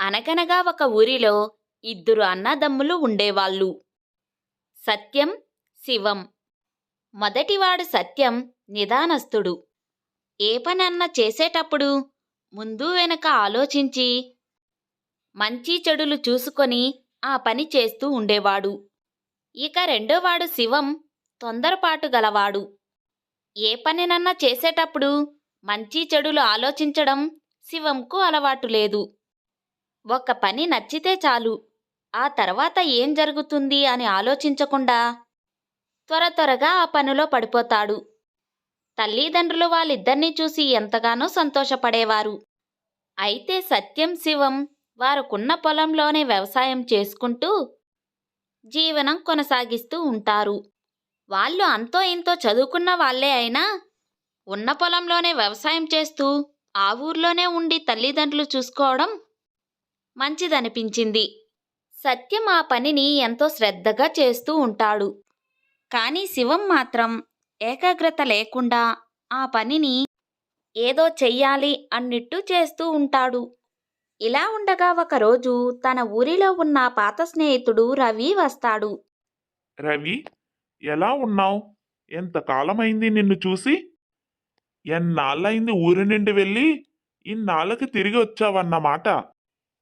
అనగనగా ఒక ఊరిలో ఇద్దరు అన్నదమ్ములు ఉండేవాళ్ళు. సత్యం శివం. మొదటివాడు సత్యం నిదానస్తుడు ఏ పనన్నా చేసేటప్పుడు ముందు వెనక ఆలోచించి మంచి చెడులు చూసుకొని ఆ పని చేస్తూ ఉండేవాడు. ఇక రెండోవాడు శివం తొందరపాటు గలవాడు. ఏ పనినన్నా చేసేటప్పుడు మంచి చెడులు ఆలోచించడం శివంకు అలవాటు లేదు. ఒక పని నచ్చితే చాలు. ఆ తర్వాత ఏం జరుగుతుంది అని ఆలోచించకుండా త్వర త్వరగా ఆ పనిలో పడిపోతాడు. తల్లిదండ్రులు వాళ్ళిద్దరినీ చూసి ఎంతగానో సంతోషపడేవారు. అయితే సత్యం శివం వారుకున్న పొలంలోనే వ్యవసాయం చేసుకుంటూ జీవనం కొనసాగిస్తూ ఉంటారు. వాళ్ళు అంతో ఇంతో చదువుకున్న వాళ్ళే అయినా ఉన్న పొలంలోనే వ్యవసాయం చేస్తూ ఆ ఊర్లోనే ఉండి తల్లిదండ్రులు చూసుకోవడం మంచిదనిపించింది. సత్యం ఆ పనిని ఎంతో శ్రద్ధగా చేస్తూ ఉంటాడు. కానీ శివం మాత్రం ఏకాగ్రత లేకుండా ఆ పనిని ఏదో చెయ్యాలి అన్నిట్టు చేస్తూ ఉంటాడు. ఇలా ఉండగా ఒకరోజు తన ఊరిలో ఉన్న పాత స్నేహితుడు రవి వస్తాడు. రవి ఎలా ఉన్నావు? ఎంత కాలమైంది నిన్ను చూసి? ఎన్నాళ్ళైంది ఊరి నుండి వెళ్ళి? ఇన్నాళ్ళకి తిరిగి వచ్చావన్నమాట.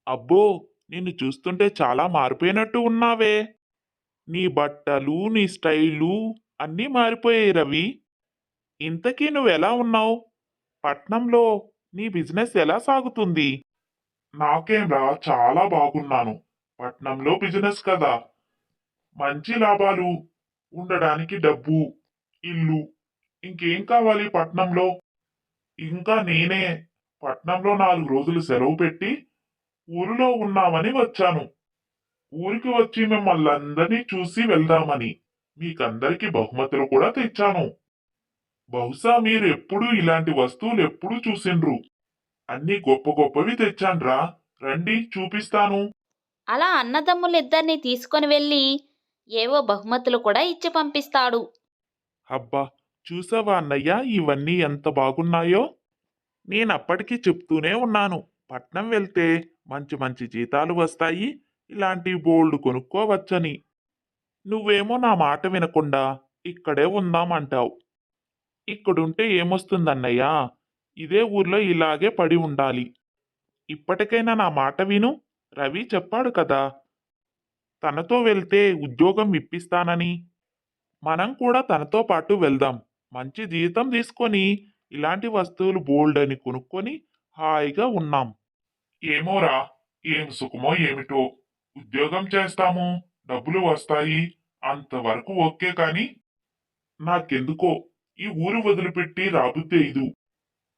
అబ్బో నిన్ను చూస్తుంటే చాలా మారిపోయినట్టు ఉన్నావే. నీ బట్టలు నీ స్టైలు అన్నీ మారిపోయాయి రవి. ఇంతకీ నువ్వెలా ఉన్నావు? పట్నంలో నీ బిజినెస్ ఎలా సాగుతుంది? నాకేంరా చాలా బాగున్నాను. పట్నంలో బిజినెస్ కదా. మంచి లాభాలు ఉండడానికి డబ్బు ఇల్లు ఇంకేం కావాలి పట్నంలో? ఇంకా నేనే పట్నంలో నాలుగు రోజులు సెలవు పెట్టి ఊరిలో ఉన్నామని వచ్చాను. ఊరికి వచ్చి మిమ్మల్ని అందరినీ చూసి వెళ్దామని మీకందరికి బహుమతులు కూడా తెచ్చాను. బహుశా మీరు ఎప్పుడూ ఇలాంటి వస్తువులు ఎప్పుడూ చూసిండ్రు. అన్ని గొప్ప గొప్పవి తెచ్చాన్రా. రండి చూపిస్తాను. అలా అన్నదమ్ములిద్దరినీ తీసుకొని వెళ్ళి ఏవో బహుమతులు కూడా ఇచ్చి పంపిస్తాడు. అబ్బా చూసావా అన్నయ్య ఇవన్నీ ఎంత బాగున్నాయో? నేనప్పటికీ చెప్తూనే ఉన్నాను. పట్నం వెళ్తే మంచి మంచి జీతాలు వస్తాయి ఇలాంటి బోల్డ్ కొనుక్కోవచ్చని. నువ్వేమో నా మాట వినకుండా ఇక్కడే ఉందామంటావు. ఇక్కడుంటే ఏమొస్తుందన్నయ్యా? ఇదే ఊర్లో ఇలాగే పడి ఉండాలి. ఇప్పటికైనా నా మాట విను రవి చెప్పాడు కదా. తనతో వెళ్తే ఉద్యోగం ఇప్పిస్తానని. మనం కూడా తనతో పాటు వెళ్దాం. మంచి జీతం తీసుకొని ఇలాంటి వస్తువులు బోల్డ్ అని కొనుక్కొని హాయిగా ఉన్నాం. ఏమోరా ఏం సుఖమో ఏమిటో. ఉద్యోగం చేస్తాము డబ్బులు వస్తాయి అంతవరకు ఓకే కాని నాకెందుకో ఈ ఊరు వదిలిపెట్టి రాబుద్దేదు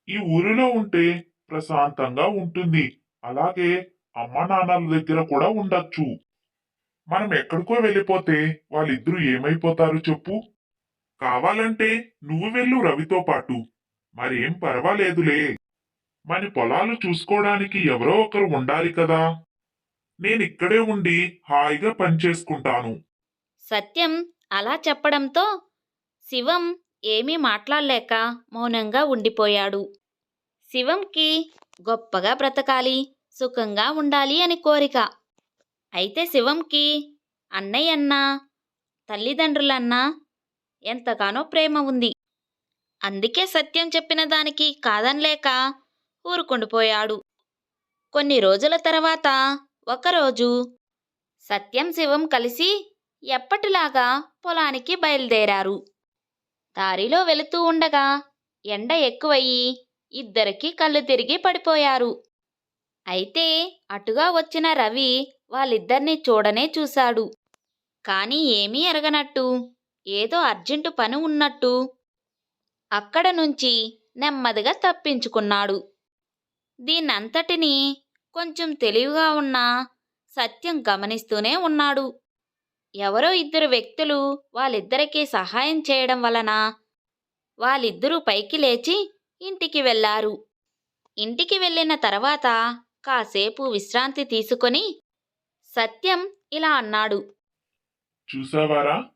ఈ ఊరిలో ఉంటే ప్రశాంతంగా ఉంటుంది అలాగే అమ్మా నాన్నల దగ్గర కూడా ఉండొచ్చు. మనం ఎక్కడికో వెళ్ళిపోతే వాళ్ళిద్దరూ ఏమైపోతారు చెప్పు. కావాలంటే నువ్వు వెళ్ళు రవితో పాటు మరేం పర్వాలేదులే. మన పొలాలు చూసుకోవడానికి ఎవరో ఒకరు ఉండాలి కదా. నేనిక్కడే ఉండి హాయిగా పనిచేసుకుంటాను సత్యం అలా చెప్పడంతో శివం ఏమీ మాట్లాడలేక మౌనంగా ఉండిపోయాడు. శివంకి గొప్పగా బ్రతకాలి సుఖంగా ఉండాలి అని కోరిక. అయితే శివంకి అన్నయ్యన్నా తల్లిదండ్రులన్నా ఎంతగానో ప్రేమ ఉంది. అందుకే సత్యం చెప్పిన దానికి కాదనలేక ఊరుకుండిపోయాడు కొన్ని రోజుల తర్వాత ఒకరోజు సత్యం శివం కలిసి ఎప్పటిలాగా పొలానికి బయలుదేరారు. దారిలో వెళుతూ ఉండగా ఎండ ఎక్కువయ్యి ఇద్దరికి కళ్ళు తిరిగి పడిపోయారు. అయితే అటుగా వచ్చిన రవి వాళ్ళిద్దరినీ చూడనే చూశాడు. కానీ ఏమీ ఎరగనట్టు ఏదో అర్జెంటు పని ఉన్నట్టు అక్కడ నుంచి నెమ్మదిగా తప్పించుకున్నాడు. దీన్నంతటినీ కొంచెం తెలివిగా ఉన్న సత్యం గమనిస్తూనే ఉన్నాడు. ఎవరో ఇద్దరు వ్యక్తులు వాళ్ళిద్దరికీ సహాయం చేయడం వలన వాళ్ళిద్దరూ పైకి లేచి ఇంటికి వెళ్ళారు. ఇంటికి వెళ్ళిన తర్వాత కాసేపు విశ్రాంతి తీసుకొని సత్యం ఇలా అన్నాడు. చూసావారా?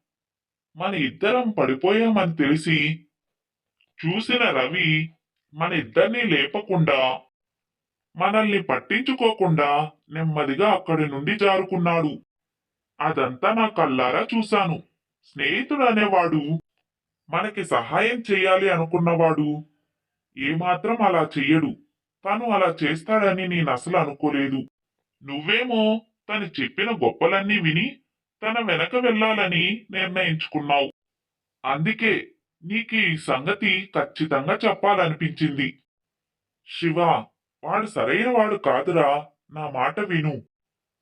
మన ఇద్దరం పడిపోయామని తెలిసి చూసిన రవి మన ఇద్దరినీ లేపకుండా మనల్ని పట్టించుకోకుండా నెమ్మదిగా అక్కడి నుండి జారుకున్నాడు. అదంతా నా కల్లారా చూశాను. స్నేహితుడు అనేవాడు మనకి సహాయం చేయాలి అనుకున్నవాడు. ఏమాత్రం అలా చెయ్యడు. తను అలా చేస్తాడని నేను అసలు అనుకోలేదు. నువ్వేమో తను చెప్పిన గొప్పలన్నీ విని తన వెనక వెళ్ళాలని నిర్ణయించుకున్నావు. అందుకే నీకు ఈ సంగతి ఖచ్చితంగా చెప్పాలనిపించింది. శివ వాడు సరైన వాడు కాదురా. నా మాట విను.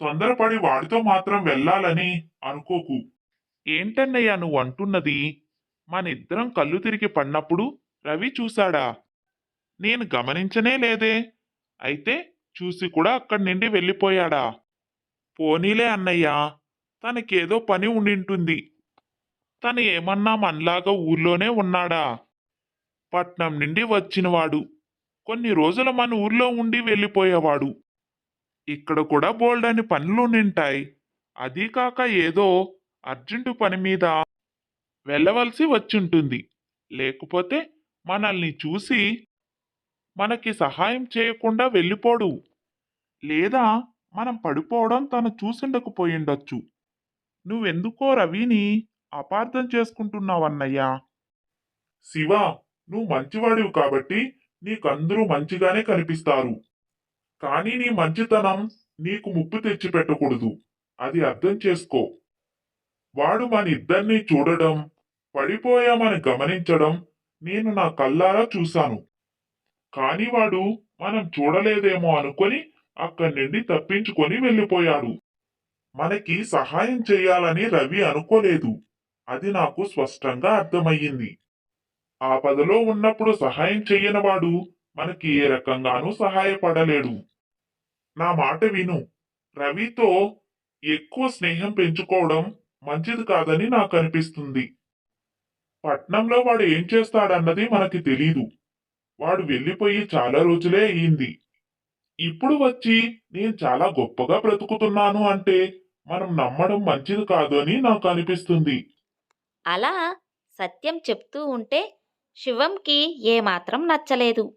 తొందరపడి వాడితో మాత్రం వెళ్ళాలని అనుకోకు. ఏంటన్నయ్యా నువ్వు అంటున్నది? మనిద్దరం కళ్ళు తిరిగి పడినప్పుడు రవి చూశాడా? నేను గమనించనే లేదే. అయితే చూసి కూడా అక్కడి నుండి వెళ్ళిపోయాడా? పోనీలే అన్నయ్యా. తనకేదో పని ఉండింటుంది. తను ఏమన్నా మనలాగా ఊర్లోనే ఉన్నాడా? పట్నం నుండి వచ్చినవాడు. కొన్ని రోజులు మన ఊర్లో ఉండి వెళ్ళిపోయేవాడు. ఇక్కడ కూడా బోల్డని పనులు నింటాయి అదీ కాక ఏదో అర్జెంటు పని మీద వెళ్ళవలసి వచ్చుంటుంది. లేకపోతే మనల్ని చూసి మనకి సహాయం చేయకుండా వెళ్ళిపోడు. లేదా మనం పడిపోవడం తను చూసిండకపోయిండొచ్చు. నువ్వెందుకో రవిని అపార్థం చేసుకుంటున్నావన్నయ్యా. శివ నువ్వు మంచివాడివి కాబట్టి నీకందరూ మంచిగానే కనిపిస్తారు. కానీ నీ మంచితనం నీకు ముప్పు తెచ్చిపెట్టకూడదు. అది అర్థం చేసుకో. వాడు మన ఇద్దరిని చూడడం పడిపోయామని గమనించడం నేను నా కల్లారా చూశాను. కాని వాడు మనం చూడలేదేమో అనుకొని అక్కడి నుండి తప్పించుకొని వెళ్ళిపోయాడు. మనకి సహాయం చేయాలని రవి అనుకోలేదు. అది నాకు స్పష్టంగా అర్థమయ్యింది. ఆపదలో ఉన్నప్పుడు సహాయం చెయ్యనివాడు మనకి ఏ రకంగానూ సహాయపడలేడు. నా మాట విను. రవితో ఎక్కువ స్నేహం పెంచుకోవడం మంచిది కాదని నాకు అనిపిస్తుంది. పట్నంలో వాడు ఏం చేస్తాడన్నది మనకి తెలీదు. వాడు వెళ్ళిపోయి చాలా రోజులే అయింది. ఇప్పుడు వచ్చి నేను చాలా గొప్పగా బ్రతుకుతున్నాను అంటే మనం నమ్మడం మంచిది కాదు అని నాకు అనిపిస్తుంది. అలా సత్యం చెప్తూ ఉంటే శివంకి ఏమాత్రం నచ్చలేదు.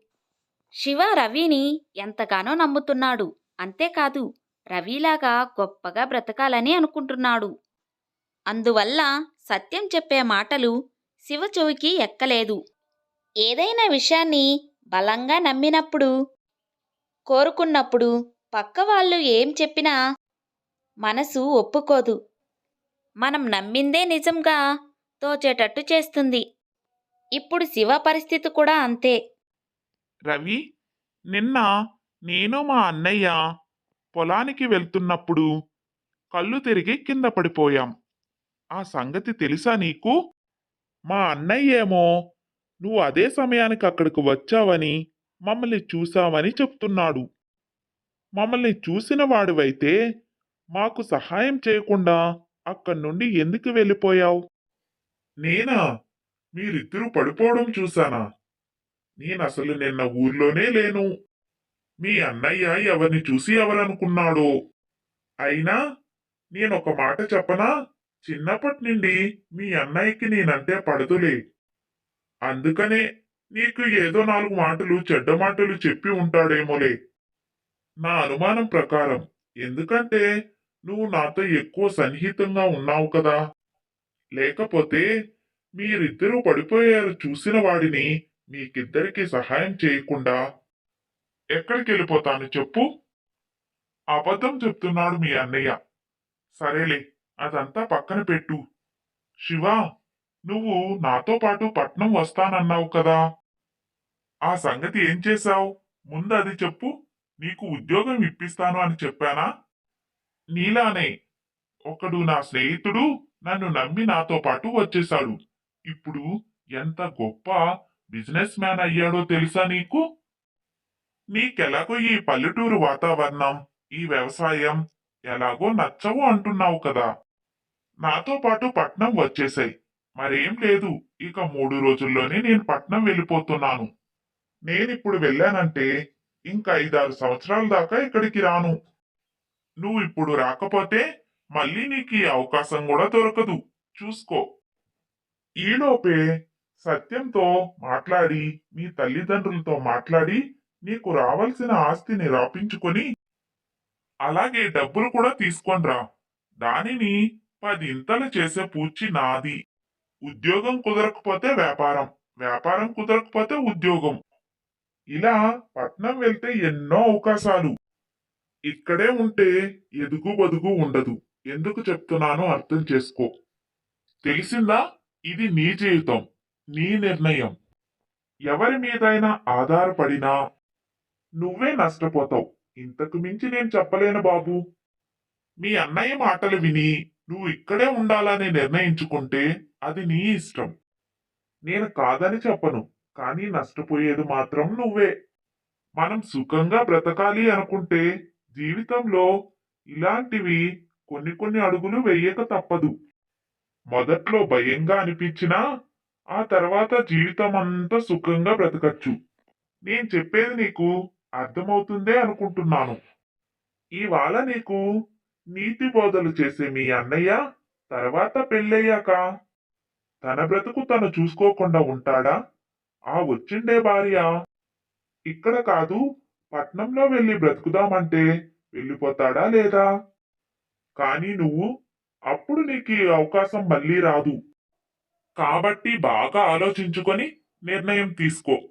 శివ రవిని ఎంతగానో నమ్ముతున్నాడు. అంతేకాదు రవిలాగా గొప్పగా బ్రతకాలని అనుకుంటున్నాడు. అందువల్ల సత్యం చెప్పే మాటలు శివ చెవికి ఎక్కలేదు. ఏదైనా విషయాన్ని బలంగా నమ్మినప్పుడు కోరుకున్నప్పుడు పక్క వాళ్ళు ఏం చెప్పినా మనసు ఒప్పుకోదు. మనం నమ్మిందే నిజంగా తోచేటట్టు చేస్తుంది. ఇప్పుడు శివ పరిస్థితి కూడా అంతే. రవి నిన్న నేను మా అన్నయ్య పొలానికి వెళ్తున్నప్పుడు కళ్ళు తిరిగి కింద పడిపోయాం. ఆ సంగతి తెలుసా నీకు? మా అన్నయ్య ఏమో నువ్వు అదే సమయానికి అక్కడికి వచ్చావని మమ్మల్ని చూశావని చెప్తున్నాడు. మమ్మల్ని చూసిన వాడివైతే మాకు సహాయం చేయకుండా అక్కడి నుండి ఎందుకు వెళ్ళిపోయావు? నేనా? మీరిద్దరూ పడిపోవడం చూశానా? నేనసలు నిన్న ఊర్లోనే లేను. మీ అన్నయ్య ఎవరిని చూసి ఎవరనుకున్నాడో? అయినా నేనొక మాట చెప్పనా? చిన్నప్పటి నుండి మీ అన్నయ్యకి నేనంటే పడదులే. అందుకనే నీకు ఏదో నాలుగు మాటలు చెడ్డ మాటలు చెప్పి ఉంటాడేమోలే. నా అనుమానం ప్రకారం. ఎందుకంటే నువ్వు నాతో ఎక్కువ సన్నిహితంగా ఉన్నావు కదా. లేకపోతే మీరిద్దరూ పడిపోయారు చూసిన వాడిని మీకిద్దరికి సహాయం చేయకుండా ఎక్కడికి వెళ్ళిపోతాను చెప్పు? అబద్ధం చెప్తున్నాడు మీ అన్నయ్య. సరేలే అదంతా పక్కన పెట్టు. శివ నువ్వు నాతో పాటు పట్నం వస్తానన్నావు కదా. ఆ సంగతి ఏం చేశావు? ముందు అది చెప్పు. నీకు ఉద్యోగం ఇప్పిస్తాను అని చెప్పానా? నీలానే ఒకడు నా స్నేహితుడు నన్ను నమ్మి నాతో పాటు వచ్చేశాడు. ఇప్పుడు ఎంత గొప్ప బిజినెస్ మ్యాన్ అయ్యాడో తెలుసా నీకు? నీకెలాగో ఈ పల్లెటూరు వాతావరణం ఈ వ్యవసాయం ఎలాగో నచ్చవు అంటున్నావు కదా. నాతో పాటు పట్నం వచ్చేసాయి. మరేం లేదు ఇక మూడు రోజుల్లోనే నేను పట్నం వెళ్ళిపోతున్నాను. నేనిప్పుడు వెళ్ళానంటే ఇంకా ఐదారు సంవత్సరాల దాకా ఇక్కడికి రాను. నువ్వు ఇప్పుడు రాకపోతే మళ్ళీ నీకు ఈ అవకాశం కూడా దొరకదు. చూసుకో. ఈలోపే సత్యంతో మాట్లాడి మీ తల్లిదండ్రులతో మాట్లాడి నీకు రావాల్సిన ఆస్తిని రాపించుకొని అలాగే డబ్బులు కూడా తీసుకొనిరా దానిని పదింతలు చేసే పూచి నాది. ఉద్యోగం కుదరకపోతే వ్యాపారం వ్యాపారం కుదరకపోతే ఉద్యోగం. ఇలా పట్నం వెళ్తే ఎన్నో అవకాశాలు. ఇక్కడే ఉంటే ఎదుగు బదుగు ఉండదు. ఎందుకు చెప్తున్నానో అర్థం చేసుకో. తెలిసిందా? ఇది నీ జీవితం నీ నిర్ణయం. ఎవరి మీదైనా ఆధారపడినా నువ్వే నష్టపోతావు. ఇంతకు మించి నేను చెప్పలేను బాబు. మీ అన్నయ్య మాటలు విని నువ్వు ఇక్కడే ఉండాలని నిర్ణయించుకుంటే అది నీ ఇష్టం. నేను కాదని చెప్పను కానీ నష్టపోయేది మాత్రం నువ్వే. మనం సుఖంగా బ్రతకాలి అనుకుంటే జీవితంలో ఇలాంటివి కొన్ని కొన్ని అడుగులు వెయ్యక తప్పదు. మొదట్లో భయంగా అనిపించినా ఆ తర్వాత జీవితం అంతా సుఖంగా బ్రతకచ్చు. నేను చెప్పేది నీకు అర్థమవుతుందే అనుకుంటున్నాను. ఇవాళ నీకు నీతి బోధలు చేసే మీ అన్నయ్య తర్వాత పెళ్ళయ్యాక తన బ్రతుకు తను చూసుకోకుండా ఉంటాడా? ఆ వచ్చిండే భార్య ఇక్కడ కాదు పట్నంలో వెళ్ళి బ్రతుకుదామంటే వెళ్ళిపోతాడా లేదా? కానీ నువ్వు అప్పుడు నీకు ఈ అవకాశం మళ్ళీ రాదు. కాబట్టి బాగా ఆలోచించుకొని నిర్ణయం తీసుకో.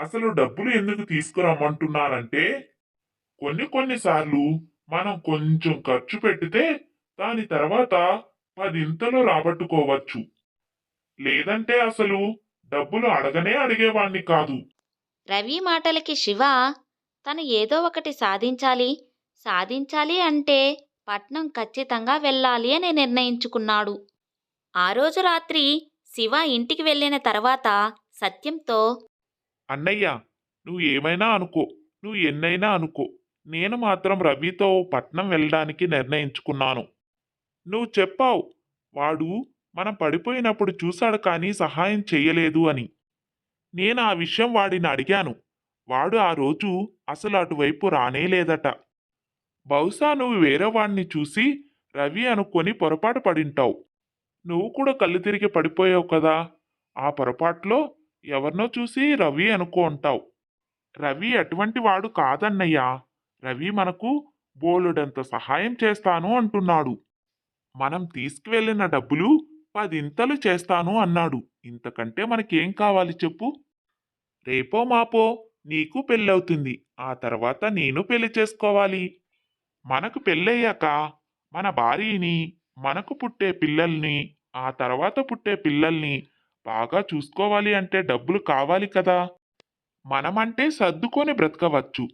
అసలు డబ్బులు ఎందుకు తీసుకురమ్మంటున్నానంటే కొన్ని కొన్నిసార్లు మనం కొంచెం ఖర్చు పెడితే దాని తర్వాత పదింతలు రాబట్టుకోవచ్చు. లేదంటే అసలు డబ్బులు అడగనే అడిగేవాణ్ణి కాదు. రవి మాటలకి శివ తను ఏదో ఒకటి సాధించాలి సాధించాలి అంటే పట్నం ఖచ్చితంగా వెళ్ళాలి అని నిర్ణయించుకున్నాడు. ఆ రోజు రాత్రి శివ ఇంటికి వెళ్ళిన తర్వాత సత్యంతో అన్నయ్య నువ్వు ఏమైనా అనుకో నువ్వు ఎన్నైనా అనుకో. నేను మాత్రం రవితో పట్నం వెళ్ళడానికి నిర్ణయించుకున్నాను. నువ్వు చెప్పావు వాడు మనం పడిపోయినప్పుడు చూశాడు కానీ సహాయం చెయ్యలేదు అని. నేను ఆ విషయం వాడిని అడిగాను. వాడు ఆ రోజు అసలు అటువైపు రానే లేదట బహుశా నువ్వు వేరే వాడిని చూసి రవి అనుకొని పొరపాటు పడింటావు. నువ్వు కూడా కళ్ళు తిరిగి పడిపోయావు కదా. ఆ పొరపాటులో ఎవరినో చూసి రవి అనుకో ఉంటావు రవి అటువంటి వాడు కాదన్నయ్యా. రవి మనకు బోలుడంత సహాయం చేస్తాను అంటున్నాడు. మనం తీసుకువెళ్ళిన డబ్బులు పదింతలు చేస్తాను అన్నాడు. ఇంతకంటే మనకేం కావాలి చెప్పు. రేపో మాపో నీకు పెళ్ళవుతుంది. ఆ తర్వాత నేను పెళ్ళి చేసుకోవాలి. మనకు పెళ్ళయ్యాక మన భార్యని మనకు పుట్టే పిల్లల్ని ఆ తర్వాత పుట్టే పిల్లల్ని బాగా చూసుకోవాలి అంటే డబ్బులు కావాలి కదా? మనమంటే సర్దుకొని బ్రతకవచ్చు.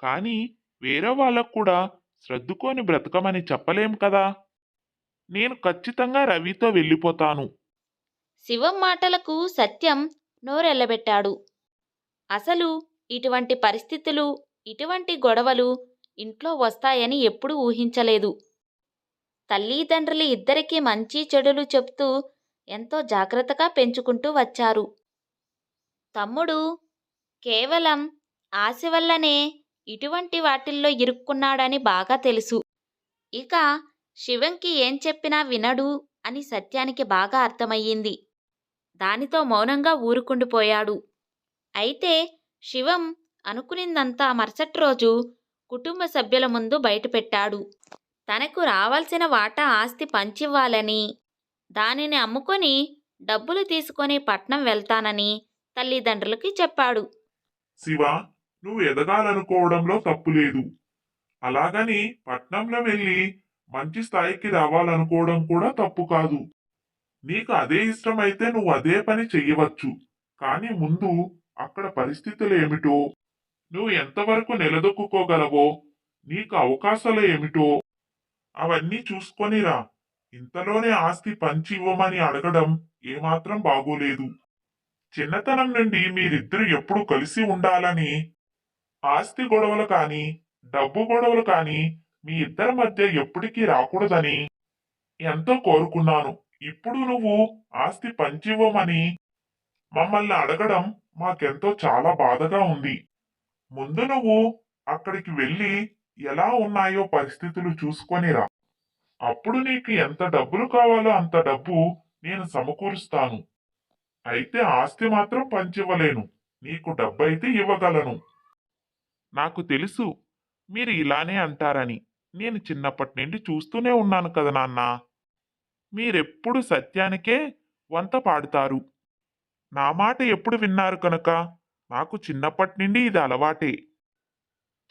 కానీ వేరే వాళ్ళకు కూడా సర్దుకొని బ్రతకమని చెప్పలేం కదా? నేను ఖచ్చితంగా రవితో వెళ్ళిపోతాను. శివం మాటలకు సత్యం నోరెల్లబెట్టాడు అసలు ఇటువంటి పరిస్థితులు ఇటువంటి గొడవలు ఇంట్లో వస్తాయని ఎప్పుడూ ఊహించలేదు. తల్లిదండ్రులు ఇద్దరికీ మంచి చెడులు చెప్తూ ఎంతో జాగ్రత్తగా పెంచుకుంటూ వచ్చారు. తమ్ముడు కేవలం ఆశ వల్లనే ఇటువంటి వాటిల్లో ఇరుక్కున్నాడని బాగా తెలుసు. ఇక శివంకి ఏం చెప్పినా వినడు అని సత్యానికి బాగా అర్థమయ్యింది. దానితో మౌనంగా ఊరుకుండిపోయాడు. అయితే శివం అనుకునిందంతా మరుసటి రోజు కుటుంబ సభ్యుల ముందు బయటపెట్టాడు తనకు రావాల్సిన వాటా ఆస్తి పంచివ్వాలని దానిని అమ్ముకొని డబ్బులు తీసుకొని పట్నం వెళ్తానని తల్లిదండ్రులకి చెప్పాడు. శివ నువ్వు ఎదగాలనుకోవడంలో తప్పు లేదు. అలాగని పట్నంలో వెళ్ళి మంచి స్థాయికి రావాలనుకోవడం కూడా తప్పు కాదు. నీకు అదే ఇష్టమైతే నువ్వు అదే పని చెయ్యవచ్చు. కానీ ముందు అక్కడ పరిస్థితులు ఏమిటో నువ్వు ఎంతవరకు నిలదొక్కుకోగలవో నీకు అవకాశాలు ఏమిటో అవన్నీ చూసుకొనిరా ఇంతలోనే ఆస్తి పంచి ఇవ్వమని అడగడం ఏమాత్రం బాగోలేదు. చిన్నతనం నుండి మీరిద్దరు ఎప్పుడు కలిసి ఉండాలని ఆస్తి గొడవలు కాని డబ్బు గొడవలు కాని మీ ఇద్దరి మధ్య ఎప్పటికీ రాకూడదని ఎంతో కోరుకున్నాను. ఇప్పుడు నువ్వు ఆస్తి పంచివ్వమని మమ్మల్ని అడగడం మాకెంతో చాలా బాధగా ఉంది. ముందు నువ్వు అక్కడికి వెళ్ళి ఎలా ఉన్నాయో పరిస్థితులు చూసుకొనిరా అప్పుడు నీకు ఎంత డబ్బులు కావాలో అంత డబ్బు నేను సమకూరుస్తాను. అయితే ఆస్తి మాత్రం పంచివ్వలేను. నీకు డబ్బైతే ఇవ్వగలను. నాకు తెలుసు మీరు ఇలానే అంటారని. నేను చిన్నప్పటి నుండి చూస్తూనే ఉన్నాను కదా నాన్న. మీరెప్పుడు సత్యానికే వంత పాడుతారు. నా మాట ఎప్పుడు విన్నారు కనుక? నాకు చిన్నప్పటి నుండి ఇది అలవాటే.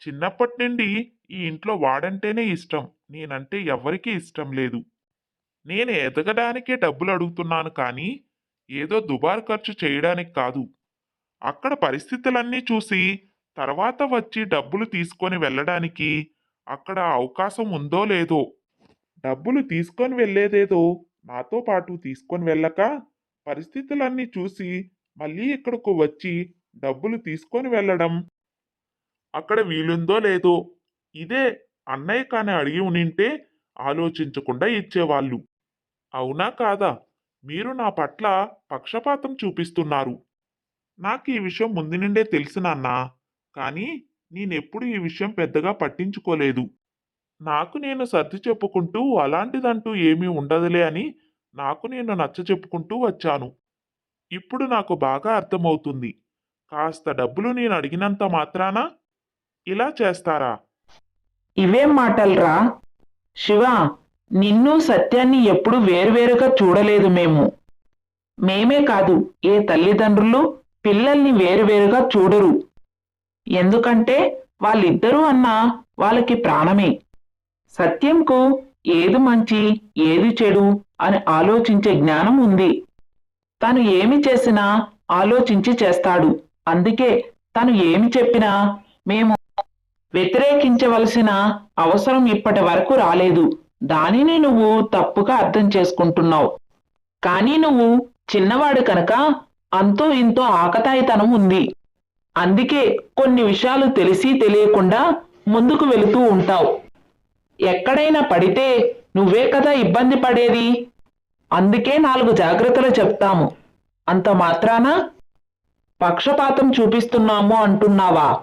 చిన్నప్పటి నుండి ఈ ఇంట్లో వాడంటేనే ఇష్టం. నేనంటే ఎవ్వరికీ ఇష్టం లేదు. నేను ఎదగడానికే డబ్బులు అడుగుతున్నాను కానీ ఏదో దుబారు ఖర్చు చేయడానికి కాదు. అక్కడ పరిస్థితులన్నీ చూసి తర్వాత వచ్చి డబ్బులు తీసుకొని వెళ్ళడానికి అక్కడ అవకాశం ఉందో లేదో డబ్బులు తీసుకొని వెళ్ళేదేదో నాతో పాటు తీసుకొని వెళ్ళక పరిస్థితులన్నీ చూసి మళ్ళీ ఇక్కడకు వచ్చి డబ్బులు తీసుకొని వెళ్ళడం. అక్కడ వీలుందో లేదో ఇదే అన్నయ్య కానీ అడిగి ఉనింటే ఆలోచించకుండా ఇచ్చేవాళ్ళు. అవునా కాదా? మీరు నా పట్ల పక్షపాతం చూపిస్తున్నారు. నాకు ఈ విషయం ముందు నుండే తెలుసు నాన్నా. కానీ నేనెప్పుడు ఈ విషయం పెద్దగా పట్టించుకోలేదు. నాకు నేను సర్ది చెప్పుకుంటూ అలాంటిదంటూ ఏమీ ఉండదులే అని నాకు నేను నచ్చ చెప్పుకుంటూ వచ్చాను. ఇప్పుడు నాకు బాగా అర్థమవుతుంది. కాస్త డబ్బులు నేను అడిగినంత మాత్రాన ఇలా చేస్తారా? ఇవేం మాటలరా. శివ నిన్ను సత్యాన్ని ఎప్పుడు వేరువేరుగా చూడలేదు మేము. మేమే కాదు ఏ తల్లిదండ్రులు పిల్లల్ని వేరువేరుగా చూడరు. ఎందుకంటే వాళ్ళిద్దరూ అన్నా వాళ్ళకి ప్రాణమే. సత్యంకు ఏది మంచి ఏది చెడు అని ఆలోచించే జ్ఞానం ఉంది. తను ఏమి చేసినా ఆలోచించి చేస్తాడు. అందుకే తను ఏమి చెప్పినా మేము వ్యతిరేకించవలసిన అవసరం ఇప్పటి వరకు రాలేదు. దానిని నువ్వు తప్పుగా అర్థం చేసుకుంటున్నావు. కానీ నువ్వు చిన్నవాడు కనుక అంతో ఇంతో ఆకతాయితనం ఉంది. అందుకే కొన్ని విషయాలు తెలిసి తెలియకుండా ముందుకు వెళుతూ ఉంటావు. ఎక్కడైనా పడితే నువ్వే కదా ఇబ్బంది పడేది? అందుకే నాలుగు జాగ్రత్తలు చెప్తాము. అంత మాత్రాన? పక్షపాతం చూపిస్తున్నాము అంటున్నావా?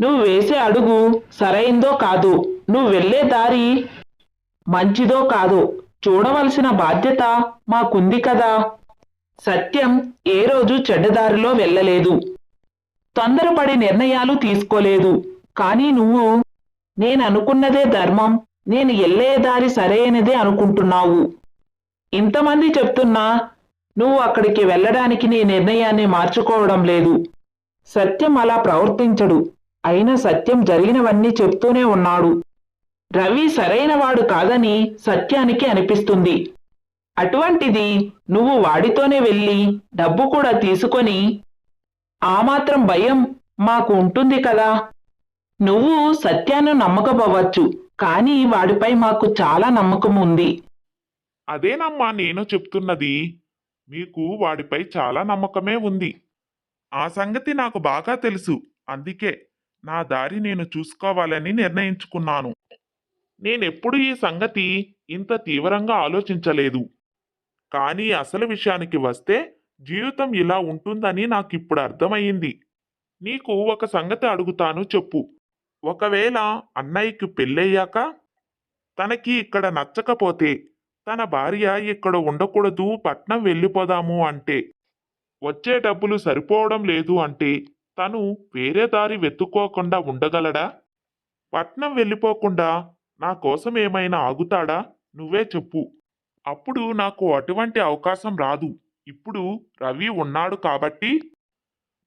నువ్వు వేసే అడుగు సరైందో కాదు. నువ్వు వెళ్ళే దారి మంచిదో కాదు. చూడవలసిన బాధ్యత మాకుంది కదా. సత్యం ఏ రోజు చెడ్డదారిలో వెళ్ళలేదు. తొందరపడి నిర్ణయాలు తీసుకోలేదు. కానీ నువ్వు నేను అనుకున్నదే ధర్మం. నేను వెళ్ళే దారి సరైనదే అనుకుంటున్నావు. ఇంతమంది చెప్తున్నా నువ్వు అక్కడికి వెళ్ళడానికి నీ నిర్ణయాన్ని మార్చుకోవడం లేదు. సత్యం అలా ప్రవర్తించడు. అయినా సత్యం జరిగినవన్నీ చెప్తూనే ఉన్నాడు. రవి సరైనవాడు కాదని సత్యానికి అనిపిస్తుంది. అటువంటిది నువ్వు వాడితోనే వెళ్ళి డబ్బు కూడా తీసుకొని ఆ మాత్రం భయం మాకు ఉంటుంది కదా. నువ్వు సత్యాన్ని నమ్మకపోవచ్చు కానీ వాడిపై మాకు చాలా నమ్మకం ఉంది. అదేనమ్మా నేను చెప్తున్నది. మీకు వాడిపై చాలా నమ్మకమే ఉంది. ఆ సంగతి నాకు బాగా తెలుసు. అందుకే నా దారి నేను చూసుకోవాలని నిర్ణయించుకున్నాను. నేనెప్పుడు ఈ సంగతి ఇంత తీవ్రంగా ఆలోచించలేదు. కానీ అసలు విషయానికి వస్తే జీవితం ఇలా ఉంటుందని నాకిప్పుడు అర్థమయ్యింది. నీకు ఒక సంగతి అడుగుతాను చెప్పు. ఒకవేళ అన్నయ్యకి పెళ్ళయ్యాక తనకి ఇక్కడ నచ్చకపోతే తన భార్య ఇక్కడ ఉండకూడదు పట్నం వెళ్ళిపోదాము అంటే. వచ్చే డబ్బులు సరిపోవడం లేదు అంటే తను వేరే దారి వెతుక్కోకుండా ఉండగలడా? పట్నం వెళ్ళిపోకుండా నా కోసం ఏమైనా ఆగుతాడా? నువ్వే చెప్పు. అప్పుడు నాకు అటువంటి అవకాశం రాదు. ఇప్పుడు రవి ఉన్నాడు కాబట్టి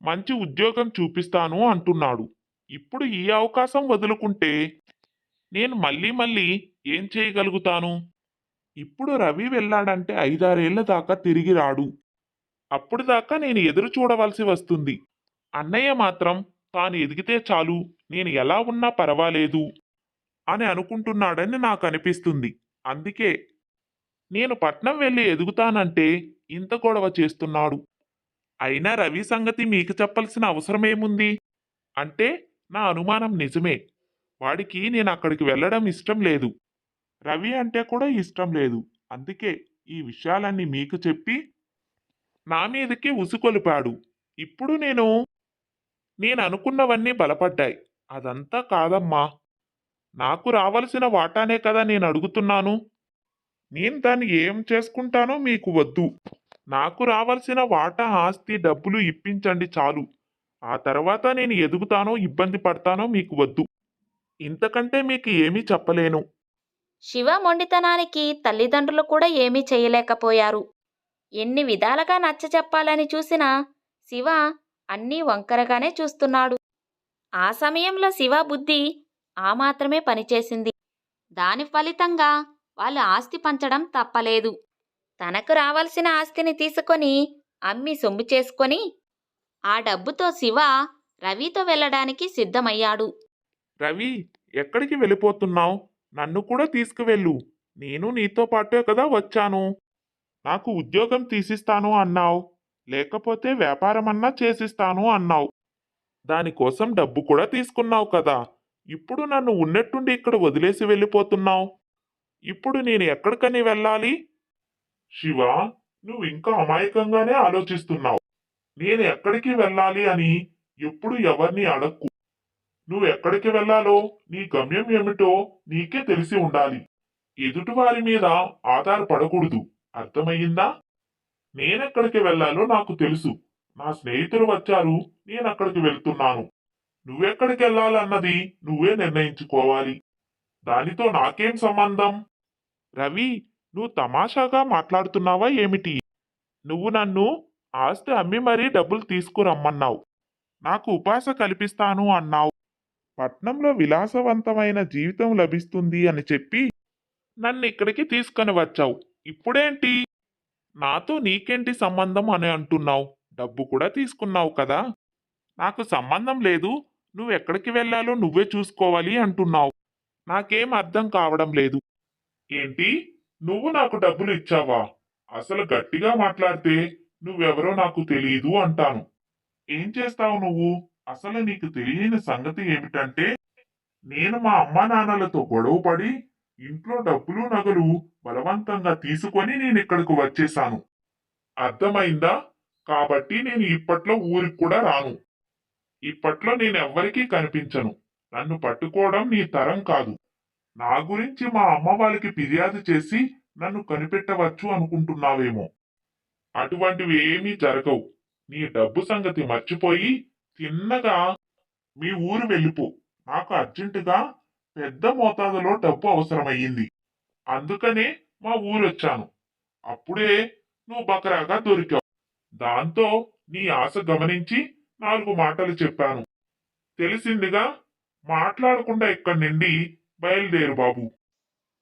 మంచి ఉద్యోగం చూపిస్తాను అంటున్నాడు. ఇప్పుడు ఈ అవకాశం వదులుకుంటే నేను మళ్ళీ మళ్ళీ ఏం చేయగలుగుతాను? ఇప్పుడు రవి వెళ్ళాడంటే ఐదారేళ్ళ దాకా తిరిగి రాడు. అప్పుడు దాకా నేను ఎదురు చూడవలసి వస్తుంది. అన్నయ్య మాత్రం తాను ఎదిగితే చాలు నేను ఎలా ఉన్నా పర్వాలేదు అని అనుకుంటున్నాడని నాకు అనిపిస్తుంది అందుకే నేను పట్నం వెళ్ళి ఎదుగుతానంటే ఇంత గొడవ చేస్తున్నాడు. అయినా రవి సంగతి మీకు చెప్పాల్సిన అవసరమేముంది? అంటే నా అనుమానం నిజమే. వాడికి నేను అక్కడికి వెళ్ళడం ఇష్టం లేదు. రవి అంటే కూడా ఇష్టం లేదు. అందుకే ఈ విషయాలన్నీ మీకు చెప్పి నా మీదకి ఉసుకొలిపాడు. ఇప్పుడు నేను నేను అనుకున్నవన్నీ బలపడ్డాయి. అదంతా కాదమ్మా. నాకు రావలసిన వాటానే కదా నేను అడుగుతున్నాను. నేను దాన్ని ఏం చేసుకుంటానో మీకు వద్దు. నాకు రావాల్సిన వాటా ఆస్తి డబ్బులు ఇప్పించండి చాలు. ఆ తర్వాత నేను ఎదుగుతానో ఇబ్బంది పడతానో మీకు వద్దు. ఇంతకంటే మీకు ఏమీ చెప్పలేను. శివ మొండితనానికి తల్లిదండ్రులు కూడా ఏమీ చేయలేకపోయారు. ఎన్ని విధాలుగా నచ్చ చెప్పాలని చూసినా శివ అన్నీ వంకరగానే చూస్తున్నాడు. ఆ సమయంలో శివ బుద్ధి ఆ మాత్రమే పనిచేసింది. దాని ఫలితంగా వాళ్ళు ఆస్తి పంచడం తప్పలేదు. తనకు రావాల్సిన ఆస్తిని తీసుకొని అమ్మి సొమ్ము చేసుకొని ఆ డబ్బుతో శివ రవితో వెళ్ళడానికి సిద్ధమయ్యాడు. రవి ఎక్కడికి వెళ్ళిపోతున్నావు? నన్ను కూడా తీసుకువెళ్ళు. నేను నీతో పాటే కదా వచ్చాను. నాకు ఉద్యోగం తీసిస్తాను అన్నావు. లేకపోతే వ్యాపారమన్నా చేసిస్తాను అన్నావు. దానికోసం డబ్బు కూడా తీసుకున్నావు కదా. ఇప్పుడు నన్ను ఉన్నట్టుండి ఇక్కడ వదిలేసి వెళ్ళిపోతున్నావు. ఇప్పుడు నేను ఎక్కడికని వెళ్ళాలి? శివ నువ్వు ఇంకా అమాయకంగానే ఆలోచిస్తున్నావు. నేను ఎక్కడికి వెళ్ళాలి అని ఎప్పుడు ఎవరిని అడక్కు. నువ్వు ఎక్కడికి వెళ్ళాలో నీ గమ్యం ఏమిటో నీకే తెలిసి ఉండాలి. ఎదుటివారి మీద ఆధారపడకూడదు. అర్థమయ్యిందా? నేనెక్కడికి వెళ్ళాలో నాకు తెలుసు. నా స్నేహితులు వచ్చారు నేను అక్కడికి వెళ్తున్నాను. నువ్వెక్కడికి వెళ్ళాలన్నది నువ్వే నిర్ణయించుకోవాలి. దానితో నాకేం సంబంధం? రవి నువ్వు తమాషాగా మాట్లాడుతున్నావా ఏమిటి? నువ్వు నన్ను ఆస్తి అమ్మి మరీ డబ్బులు తీసుకురమ్మన్నావు. నాకు ఉపాస కల్పిస్తాను అన్నావు. పట్నంలో విలాసవంతమైన జీవితం లభిస్తుంది అని చెప్పి నన్ను ఇక్కడికి తీసుకొని వచ్చావు. ఇప్పుడేంటి? నాతో నీకేంటి సంబంధం అని అంటున్నావు? డబ్బు కూడా తీసుకున్నావు కదా? నాకు సంబంధం లేదు. నువ్వు ఎక్కడికి వెళ్ళాలో నువ్వే చూసుకోవాలి అంటున్నావు. నాకేం అర్థం కావడం లేదు. ఏంటి? నువ్వు నాకు డబ్బులు ఇచ్చావా? అసలు గట్టిగా మాట్లాడితే నువ్వెవరో నాకు తెలియదు అంటాను. ఏం చేస్తావు నువ్వు? అసలు నీకు తెలియని సంగతి ఏమిటంటే నేను మా అమ్మా నాన్నలతో గొడవపడి ఇంట్లో డబ్బులు నగలు బలవంతంగా తీసుకొని నేను ఇక్కడికి వచ్చేశాను. అర్థమైందా? కాబట్టి నేను ఇప్పట్లో ఊరికి కూడా రాను. ఇప్పట్లో నేను ఎవ్వరికీ కనిపించను. నన్ను పట్టుకోవడం నీ తరం కాదు. నా గురించి మా అమ్మ వాళ్ళకి ఫిర్యాదు చేసి నన్ను కనిపెట్టవచ్చు అనుకుంటున్నావేమో. అటువంటివి ఏమీ జరగవు. నీ డబ్బు సంగతి మర్చిపోయి తిన్నగా మీ ఊరు వెళ్ళిపో. నాకు అర్జెంటుగా పెద్ద మోతాదులో డబ్బు అవసరమయ్యింది. అందుకనే మా ఊరొచ్చాను. అప్పుడే నువ్వు బకరాగా దొరికావు. దాంతో నీ ఆశ గమనించి నాలుగు మాటలు చెప్పాను. తెలిసిందిగా మాట్లాడకుండా ఇక్కడి నుండి బయలుదేరు బాబు.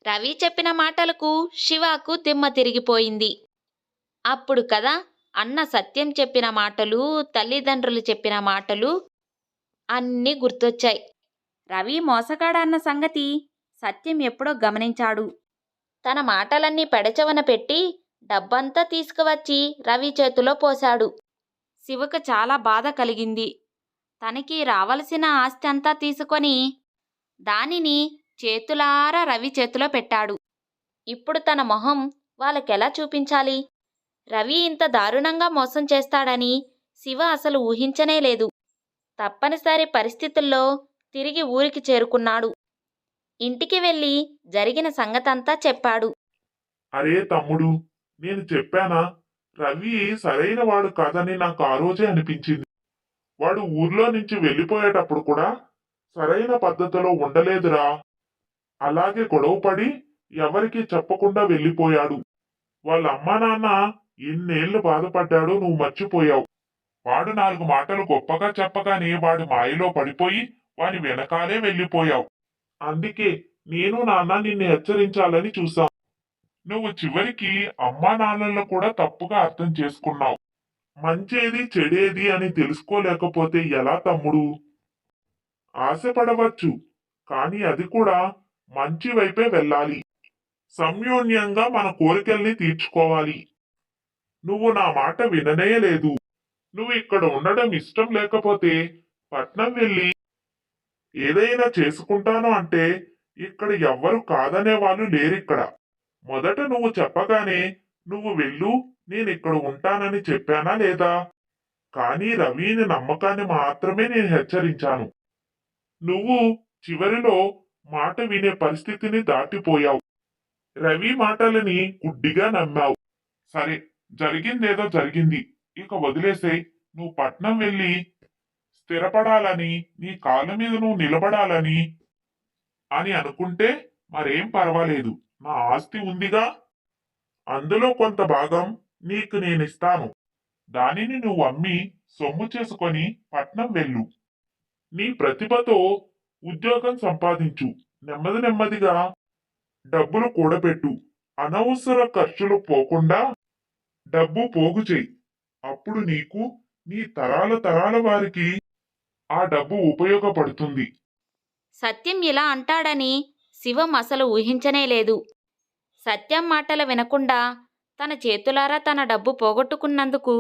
రవి చెప్పిన మాటలకు శివకు దిమ్మ తిరిగిపోయింది. అప్పుడు కదా అన్న సత్యం చెప్పిన మాటలు తల్లిదండ్రులు చెప్పిన మాటలు అన్నీ గుర్తొచ్చాయి. రవి మోసగాడన్న సంగతి సత్యం ఎప్పుడో గమనించాడు. తన మాటలన్నీ పెడచవన పెట్టి డబ్బంతా తీసుకువచ్చి రవి చేతిలో పోశాడు. శివకు చాలా బాధ కలిగింది. తనకి రావలసిన ఆస్తి అంతా తీసుకొని దానిని చేతులారా రవి చేతిలో పెట్టాడు. ఇప్పుడు తన మొహం వాళ్ళకెలా చూపించాలి? రవి ఇంత దారుణంగా మోసం చేస్తాడని శివ అసలు ఊహించనే లేదు. తప్పనిసరి పరిస్థితుల్లో తిరిగి ఊరికి చేరుకున్నాడు. ఇంటికి వెళ్ళి జరిగిన సంగతంతా చెప్పాడు. అరే తమ్ముడు నేను చెప్పానా? రవి సరైన వాడు కాదని నాకు ఆ రోజే అనిపించింది. వాడు ఊర్లో నుంచి వెళ్ళిపోయేటప్పుడు కూడా సరైన పద్ధతిలో ఉండలేదురా. అలాగే గొడవపడి ఎవరికీ చెప్పకుండా వెళ్ళిపోయాడు. వాళ్ళ అమ్మా నాన్న ఇన్నేళ్ళు బాధపడ్డాడో నువ్వు మర్చిపోయావు. వాడు నాలుగు మాటలు గొప్పగా చెప్పగానే వాడి మాయలో పడిపోయి వాని వెనకాలే వెళ్ళిపోయావు. అందుకే నేను నాన్న నిన్ను హెచ్చరించాలని చూశాం నువ్వు చివరికి అమ్మా నాన్నలను కూడా తప్పుగా అర్థం చేసుకున్నావు. మంచేది చెడేది అని తెలుసుకోలేకపోతే ఎలా తమ్ముడు? ఆశపడవచ్చు కానీ అది కూడా మంచి వైపే వెళ్ళాలి. సంయోన్యంగా మన కోరికల్ని తీర్చుకోవాలి. నువ్వు నా మాట విననే లేదు నువ్వు ఇక్కడ ఉండడం ఇష్టం లేకపోతే పట్నం వెళ్ళి ఏదైనా చేసుకుంటాను అంటే ఇక్కడ ఎవ్వరు కాదనే వాళ్ళు లేరిక్కడ. మొదట నువ్వు చెప్పగానే నువ్వు వెళ్ళు నేను ఇక్కడ ఉంటానని చెప్పానా లేదా? కానీ రవిని నమ్మకాన్ని మాత్రమే నేను హెచ్చరించాను. నువ్వు చివరిలో మాట వినే పరిస్థితిని దాటిపోయావు. రవి మాటలని గుడ్డిగా నమ్మావు. సరే జరిగిందేదో జరిగింది. ఇక వదిలేసే నువ్వు పట్నం వెళ్ళి స్థిరపడాలని నీ కాళ్ళ మీద నువ్వు నిలబడాలని అని అనుకుంటే మరేం పర్వాలేదు. నా ఆస్తి ఉందిగా. అందులో కొంత భాగం నీకు నేనిస్తాను. దానిని నువ్వు అమ్మి సొమ్ము చేసుకొని పట్నం వెళ్ళు. నీ ప్రతిభతో ఉద్యోగం సంపాదించు. నెమ్మది నెమ్మదిగా డబ్బులు కూడబెట్టు. అనవసర ఖర్చులు పోకుండా డబ్బు పోగు చేయి. అప్పుడు నీకు నీ తరాల తరాల వారికి ఆ డబ్బు ఉపయోగపడుతుంది. సత్యం ఇలా అంటాడని శివం అసలు ఊహించనే లేదు. సత్యం మాటలు వినకుండా తన చేతులారా తన డబ్బు పోగొట్టుకున్నందుకు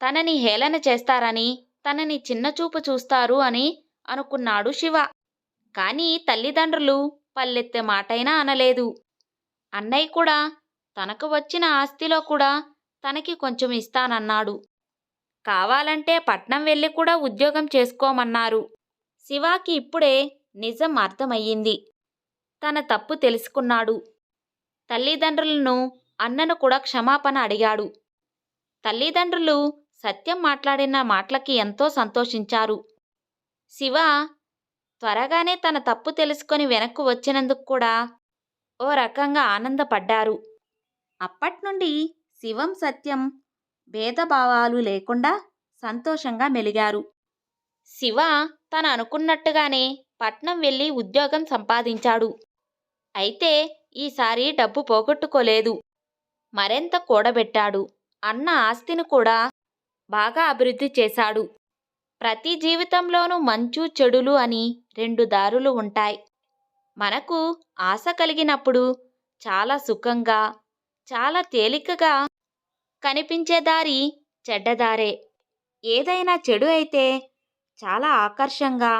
తనని హేళన చేస్తారని తనని చిన్నచూపు చూస్తారు అని అనుకున్నాడు శివ. కానీ తల్లిదండ్రులు పల్లెత్తే మాటైనా అనలేదు. అన్నయ్య కూడా తనకు వచ్చిన ఆస్తిలో కూడా తనకి కొంచెం ఇస్తానన్నాడు. కావాలంటే పట్నం వెళ్ళి కూడా ఉద్యోగం చేసుకోమన్నారు. శివాకి ఇప్పుడే నిజం అర్థమయ్యింది. తన తప్పు తెలుసుకున్నాడు. తల్లిదండ్రులను అన్నను కూడా క్షమాపణ అడిగాడు. తల్లిదండ్రులు సత్యం మాట్లాడిన మాటలకి ఎంతో సంతోషించారు. శివ త్వరగానే తన తప్పు తెలుసుకొని వెనక్కు వచ్చినందుకు కూడా ఓ రకంగా ఆనందపడ్డారు. అప్పట్నుండి శివం సత్యం భేదభావాలు లేకుండా సంతోషంగా మెలిగారు. శివ తను అనుకున్నట్టుగానే పట్నం వెళ్ళి ఉద్యోగం సంపాదించాడు. అయితే ఈసారి డబ్బు పోగొట్టుకోలేదు. మరెంత కూడబెట్టాడు? అన్న ఆస్తిని కూడా బాగా అభివృద్ధి చేశాడు. ప్రతి జీవితంలోనూ మంచు చెడులు అని రెండు దారులు ఉంటాయి. మనకు ఆశ కలిగినప్పుడు చాలా సుఖంగా చాలా తేలికగా కనిపించే దారి చెడ్డదారే. ఏదైనా చెడు అయితే చాలా ఆకర్షంగా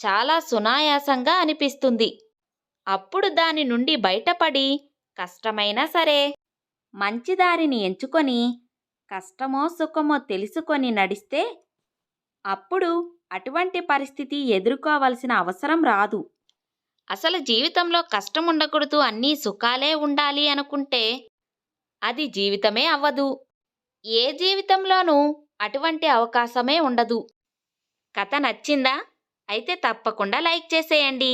చాలా సునాయాసంగా అనిపిస్తుంది. అప్పుడు దాని నుండి బయటపడి కష్టమైనా సరే మంచి దారిని ఎంచుకొని కష్టమో సుఖమో తెలుసుకొని నడిస్తే అప్పుడు అటువంటి పరిస్థితి ఎదుర్కోవలసిన అవసరం రాదు. అసలు జీవితంలో కష్టం ఉండకూడదు అన్నీ సుఖాలే ఉండాలి అనుకుంటే అది జీవితమే అవ్వదు. ఏ జీవితంలోనూ అటువంటి అవకాశమే ఉండదు. కథ నచ్చిందా? అయితే తప్పకుండా లైక్ చేసేయండి.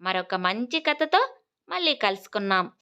మరొక మంచి కథతో మళ్ళీ కలుసుకున్నాం